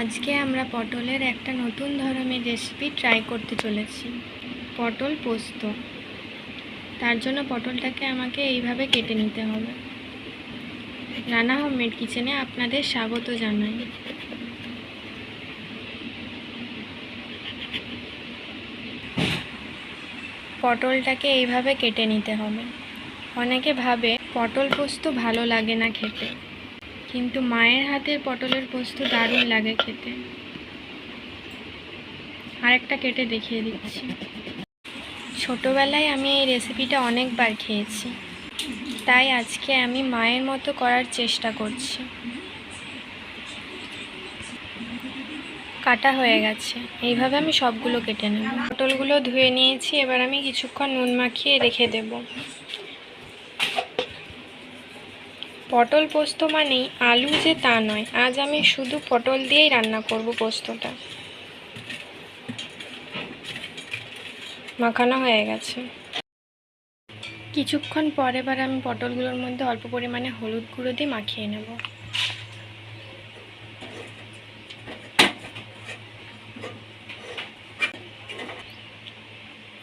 আজকে আমরা পটলের একটা নতুন ধরনের রেসিপি ট্রাই করতে চলেছি। পটল পোস্ত। তার জন্য পটলটাকে আমাকে এইভাবে কেটে নিতে হবে। রানা হোমমেড কিচেনে আপনাদের স্বাগত জানাই। পটলটাকে এইভাবে কেটে নিতে হবে। অনেকে ভাবে পটল পোস্ত ভালো লাগে না খেতে। কিন্তু মায়ের হাতের পটলের পোস্ত দারুণ লাগে খেতে। আরেকটা কেটে দেখিয়ে দিচ্ছি। ছোটোবেলায় আমি এই রেসিপিটা অনেকবার খেয়েছি। তাই আজকে আমি মায়ের মতো করার চেষ্টা করছি। কাটা হয়ে গেছে। এইভাবে আমি সবগুলো কেটে নেব। পটলগুলো ধুয়ে নিয়েছি। এবার আমি কিছুক্ষণ নুন মাখিয়ে রেখে দেবো। পটল পোস্ত মানেই আলু যে তা নয়, আজ আমি শুধু পটল দিয়েই রান্না করব পোস্তটা। মাখানো হয়ে গেছে। কিছুক্ষণ পর এবার আমি পটলগুলোর মধ্যে অল্প পরিমাণে হলুদ গুঁড়ো দিয়ে মাখিয়ে নেব।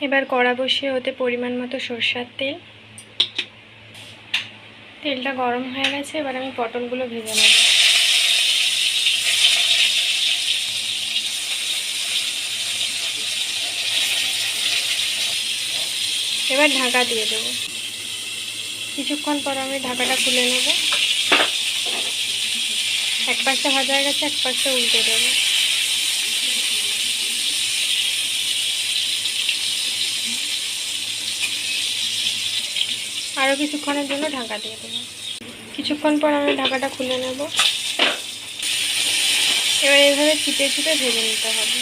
এবার কড়া বসিয়ে ওতে পরিমাণ মতো সর্ষার তেল তেলটা গরম হয়ে গেছে, এবার আমি পটলগুলো ভেজে নেব। এবার ঢাকা দিয়ে দেব। কিছুক্ষণ পর আমি ঢাকাটা খুলে নেব। এক পাশটা ভাজা গেছে এক পাশটা উল্টে দেবো। আরও কিছুক্ষণের জন্য ঢাকা দিয়ে দেবো। কিছুক্ষণ পর আমি ঢাকাটা খুলে নেব। এবার এইভাবে চিপে চিপে ভেজে নিতে হবে।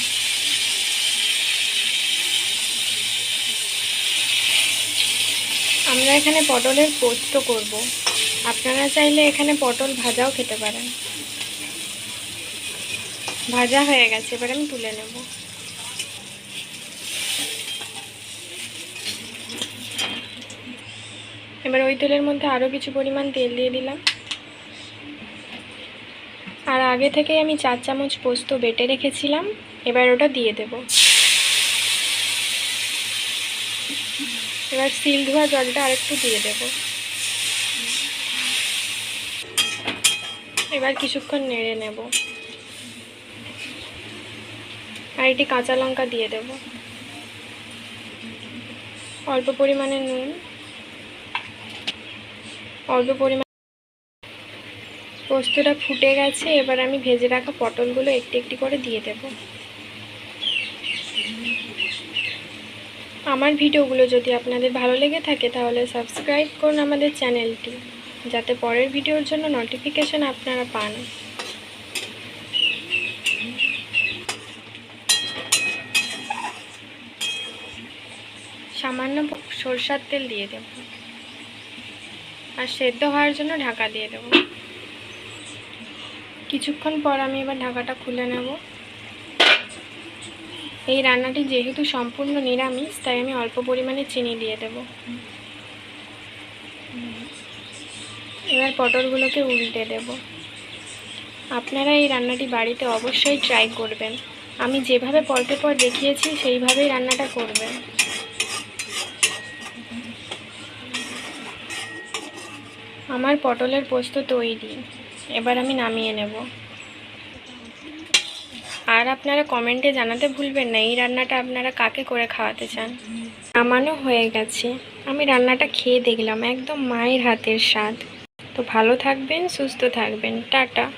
আমরা এখানে পটলের পোস্ত করব। আপনারা চাইলে এখানে পটল ভাজাও খেতে পারেন। ভাজা হয়ে গেছে, এবার আমি তুলে নেব। এবার ওই তেলের মধ্যে আরও কিছু পরিমাণ তেল দিয়ে দিলাম। আর আগে থেকে আমি চার চামচ পোস্ত বেটে রেখেছিলাম, এবার ওটা দিয়ে দেব। এবার সিল ধোয়া জলটা আরেকটু দিয়ে দেব। এবার কিছুক্ষণ নেড়ে নেব। আর এটি কাঁচা লঙ্কা দিয়ে দেব। অল্প পরিমাণে নুন। অল্প পরিমাণ পোস্তটা ফুটে গেছে, এবার আমি ভেজে রাখা পটলগুলো একটি একটি করে দিয়ে দেব। আমার ভিডিওগুলো যদি আপনাদের ভালো লেগে থাকে, তাহলে সাবস্ক্রাইব করুন আমাদের চ্যানেলটি, যাতে পরের ভিডিওর জন্য নোটিফিকেশান আপনারা পান। সামান্য সরষার তেল দিয়ে দেবো। আর সেদ্ধ হওয়ার জন্য ঢাকা দিয়ে দেব। কিছুক্ষণ পর আমি এবার ঢাকাটা খুলে নেব। এই রান্নাটি যেহেতু সম্পূর্ণ নিরামিষ, তাই আমি অল্প পরিমাণে চিনি দিয়ে দেব। এবার পটলগুলোকে উল্টে দেব। আপনারা এই রান্নাটি বাড়িতে অবশ্যই ট্রাই করবেন। আমি যেভাবে পরপর পর দেখিয়েছি, সেইভাবেই রান্নাটা করবেন। আমার পটলের পোস্ত তৈরি। এবার আমি নামিয়ে নেব। আর আপনারা কমেন্টে জানাতে ভুলবেন না, এই রান্নাটা আপনারা কাকে করে খাওয়াতে চান? নামানো হয়ে গেছে। আমি রান্নাটা খেয়ে দেখলাম, একদম মায়ের হাতের স্বাদ। তো ভালো থাকবেন, সুস্থ থাকবেন। টাটা।